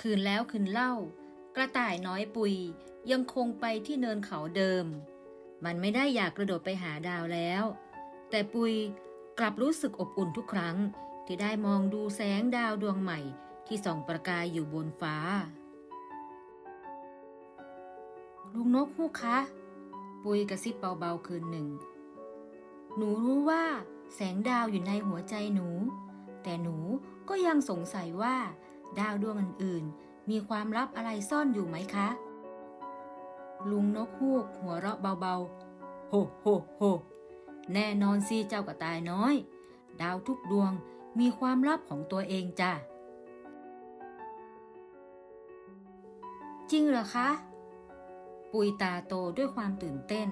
คืนแล้วคืนเล่า กระต่ายน้อยปุยยังคงไปที่เนินเขาเดิม มันไม่ได้อยากกระโดดไปหาดาวแล้ว แต่ปุยกลับรู้สึกอบอุ่นทุกครั้งที่ได้มองดูแสงดาวดวงใหม่ที่ส่องประกายอยู่บนฟ้า ลุงนกฮูกคะ ปุยกระซิบเบาๆคืนหนึ่ง หนูรู้ว่าแสงดาวอยู่ในหัวใจหนู แต่หนูก็ยังสงสัยว่า ดาวดวงอื่นๆ มีความลับอะไรซ่อนอยู่ไหมคะ ลุงนกฮูกหัวเราะเบาๆ โฮโฮโฮแน่นอนสิเจ้ากระต่ายน้อย ดาวทุกดวงมีความลับของตัวเองจ้ะ จริงเหรอคะ ปุยตาโตด้วยความตื่นเต้น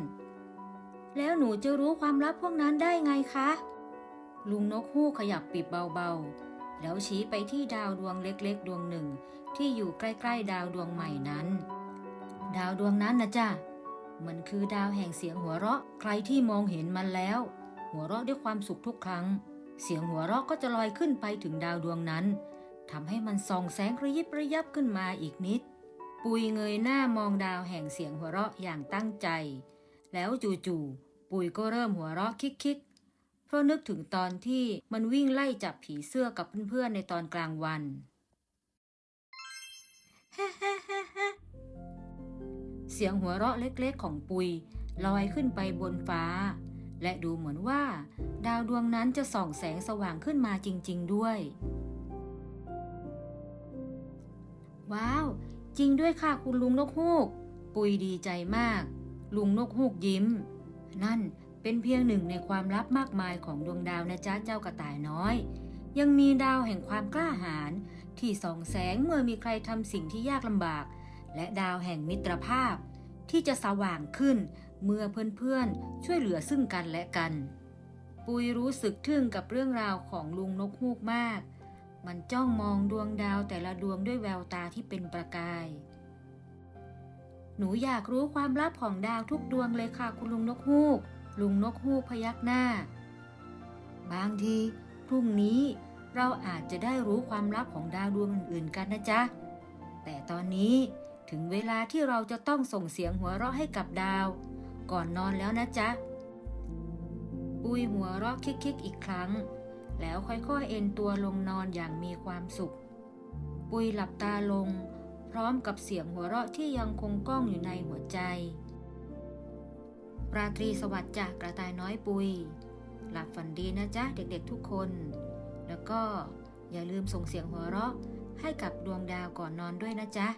แล้วหนูจะรู้ความลับพวกนั้นได้ไงคะ ลุงนกฮูกขยับปีบเบาๆ แล้วชี้ไปที่ดาวดวงเล็กๆ ดวงหนึ่ง ที่อยู่ใกล้ๆ ดาวดวงใหม่นั้น ดาวดวงนั้นนะจ้ะมันคือดาวแห่งเสียงหัวเราะ ใครที่มองเห็นมันแล้ว หัวเราะด้วยความสุขทุกครั้ง เสียงหัวเราะก็จะลอยขึ้นไปถึงดาวดวงนั้นทำให้มันส่องแสงระยิบระยับขึ้นมาอีกนิด ปุยเงยหน้ามองดาวแห่งเสียงหัวเราะอย่างตั้งใจ แล้วจู่ๆปุยก็เริ่มหัวเราะคิกๆ เพราะนึกถึงตอนที่มันวิ่งไล่จับผีเสื้อกับเพื่อนๆในตอนกลางวันเสียงหัวเราะเล็กๆของปุยลอยขึ้นไปบนฟ้า และดูเหมือนว่า ดาวดวงนั้นจะส่องแสงสว่างขึ้นมาจริง ๆด้วย ว้าว จริงด้วยค่ะคุณลุงนกฮูก ปุยดีใจมาก ลุงนกฮูกยิ้ม นั่น เป็นเพียงหนึ่งในความลับมากมายของดวงดาวนะจ๊ะเจ้ากระต่ายน้อย ยังมีดาวแห่งความกล้าหาญที่ส่องแสงเมื่อมีใครทำสิ่งที่ยากลำบาก และดาวแห่งมิตรภาพ ที่จะสว่างขึ้นเมื่อเพื่อนๆ ช่วยเหลือซึ่งกันและกัน ปุยรู้สึกทึ่งกับเรื่องราวของลุงนกฮูกมาก มันจ้องมองดวงดาวแต่ละดวงด้วยแววตาที่เป็นประกาย หนูอยากรู้ความลับของดาวทุกดวงเลยค่ะคุณลุงนกฮูก ลุงนกฮูกพยักหน้า บางที พรุ่งนี้เราอาจจะได้รู้ความลับของดาวดวงอื่นๆกันนะจ๊ะ แต่ตอนนี้ถึงเวลาที่เราจะต้องส่งเสียงหัวเราะให้กับดาว ก่อนนอนแล้วนะจ๊ะ ปุยหัวเราะคิกๆอีกครั้ง แล้วค่อยๆเอนตัวลงนอนอย่างมีความสุข ปุยหลับตาลง พร้อมกับเสียงหัวเราะที่ยังคงก้องอยู่ในหัวใจ ราตรีสวัสดิ์จากกระต่ายน้อยปุย หลับฝันดีนะจ๊ะเด็กๆทุกคน แล้วก็อย่าลืมส่งเสียงหัวเราะให้กับดวงดาวก่อนนอนด้วยนะจ๊ะ